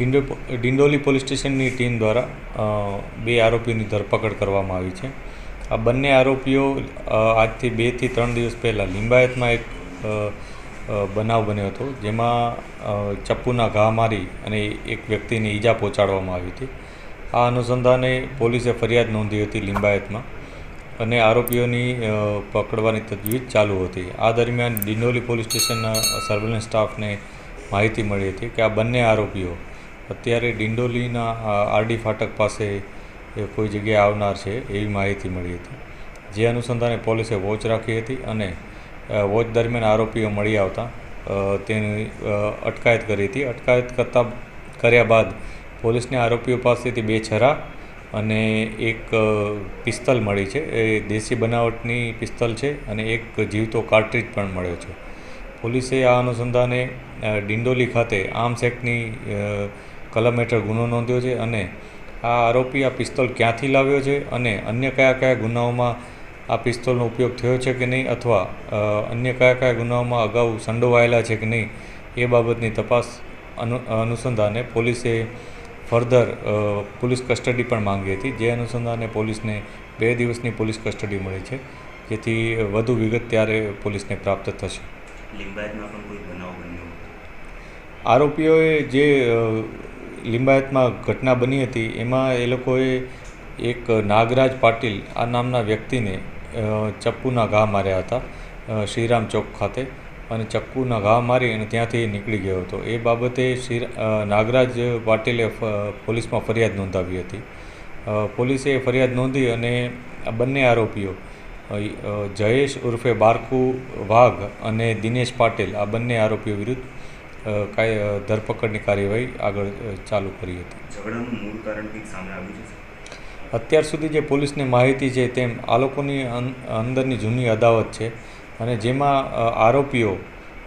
ડિંડો Dindoli police સ્ટેશનની team દ્વારા બે આરોપીની ધરપકડ કરવામાં આવી છે. આ બંને આરોપીઓ આજથી બેથી ત્રણ દિવસ પહેલાં લિંબાયતમાં એક બનાવ બન્યો હતો, જેમાં ચપ્પુના ઘા મારી અને એક વ્યક્તિને ઈજા પહોંચાડવામાં આવી હતી. આ અનુસંધાને પોલીસે ફરિયાદ નોંધી હતી લિંબાયતમાં અને આરોપીઓની પકડવાની તજવીજ ચાલુ હતી. આ દરમિયાન ડિંડોલી પોલીસ સ્ટેશનના સર્વેલન્સ સ્ટાફને માહિતી મળી હતી કે આ બંને આરોપીઓ અત્યારે ડિંડોલીના આરડી ફાટક પાસે કોઈ જગ્યાએ આવનાર છે એવી માહિતી મળી હતી. જે અનુસંધાને પોલીસે વોચ રાખી હતી અને વોચ દરમિયાન આરોપીઓ મળી આવતા તેની અટકાયત કરી હતી. અટકાયત કરતા, કર્યા બાદ પોલીસને આરોપીઓ પાસેથી બે છરા અને એક પિસ્તલ મળી છે. એ દેશી બનાવટની પિસ્તલ છે અને એક જીવતો કાર્ટ્રીજ પણ મળ્યો છે. પોલીસે આ અનુસંધાને ડિંડોલી ખાતે આર્મ્સ એક્ટની કલમ હેઠળ ગુનો નોંધ્યો છે અને આ આરોપી આ પિસ્તોલ ક્યાંથી લાવ્યો છે અને અન્ય કયા કયા ગુનાઓમાં આ પિસ્તોલનો ઉપયોગ થયો છે કે નહીં અથવા અન્ય કયા કયા ગુનાઓમાં અગાઉ સંડોવાયેલા છે કે નહીં એ બાબતની તપાસ અનુસંધાને પોલીસે ફર્ધર પોલીસ કસ્ટડી પણ માંગી હતી. જે અનુસંધાને પોલીસને બે દિવસની પોલીસ કસ્ટડી મળી છે જેથી વધુ વિગત ત્યારે પોલીસને પ્રાપ્ત થશે. આરોપીઓએ જે લિંબાયતમાં ઘટના બની હતી. એમાં એ લોકોએ એક નાગરાજ પાટીલ આ નામના વ્યક્તિને ચપ્પુના ઘા માર્યા હતા શ્રીરામ ચોક ખાતે. અને ચપ્પુના ઘા મારી અને ત્યાંથી નીકળી ગયો હતો. એ બાબતે શ્રી નાગરાજ પાટીલે પોલીસમાં ફરિયાદ નોંધાવી હતી. પોલીસે ફરિયાદ નોંધી અને આ બંને આરોપીઓ જયેશ ઉર્ફે બારકુ વાઘ અને દિનેશ પાટીલ આ બંને આરોપીઓ વિરુદ્ધ કાય ધરપકડની કાર્યવાહી આગળ ચાલુ કરી હતી. ઝઘડાનું મૂળ કારણ કંઈક સામે આવ્યું છે અત્યાર સુધી જે પોલીસને માહિતી છે તેમ આ લોકોની અંદરની જૂની અદાવત છે અને જેમાં આરોપીઓ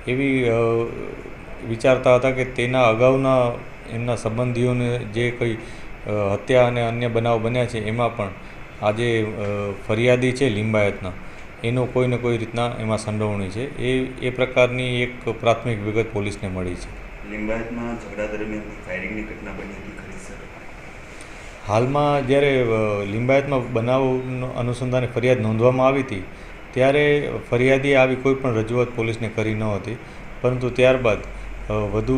એવી વિચારતા હતા કે તેના અગાઉના એમના સંબંધીઓને જે કંઈ હત્યા અને અન્ય બનાવ બન્યા છે એમાં પણ આજે ફરિયાદી છે લિંબાયતના. એનો કોઈને કોઈ રીતના એમાં સંડોવણી છે. એ એ પ્રકારની એક પ્રાથમિક વિગત પોલીસને મળી છે. લિંબાયતમાં ઝઘડા દરમિયાન ફાયરિંગની ઘટના બની હતી ખરી સર? હાલમાં જ્યારે લિંબાયતમાં બનાવ અનુસંધાને ફરિયાદ નોંધવામાં આવી હતી ત્યારે ફરિયાદી આવી કોઈ પણ રજૂઆત પોલીસને કરી ન હતી. પરંતુ ત્યારબાદ વધુ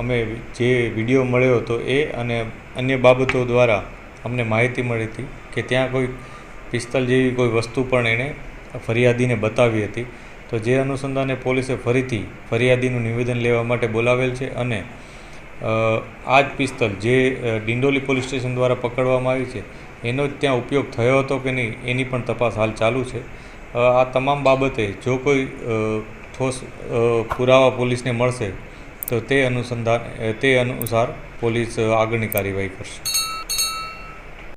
અમે જે વીડિયો મળ્યો હતો એ અને અન્ય બાબતો દ્વારા અમને માહિતી મળી હતી કે ત્યાં કોઈ પિસ્તલ જેવી કોઈ વસ્તુ પણ એણે ફરિયાદીને બતાવી હતી. તો જે અનુસંધાને પોલીસે ફરીથી ફરિયાદીનું નિવેદન લેવા માટે બોલાવેલ છે અને આ જ પિસ્તલ જે ડિંડોલી પોલીસ સ્ટેશન દ્વારા પકડવામાં આવી છે, એનો જ ત્યાં ઉપયોગ થયો હતો કે નહીં, એની પણ તપાસ હાલ ચાલુ છે. આ તમામ બાબતે જો કોઈ ઠોસ પુરાવા પોલીસને મળશે, તો તે અનુસંધાન તે અનુસાર પોલીસ આગળની કાર્યવાહી કરશે.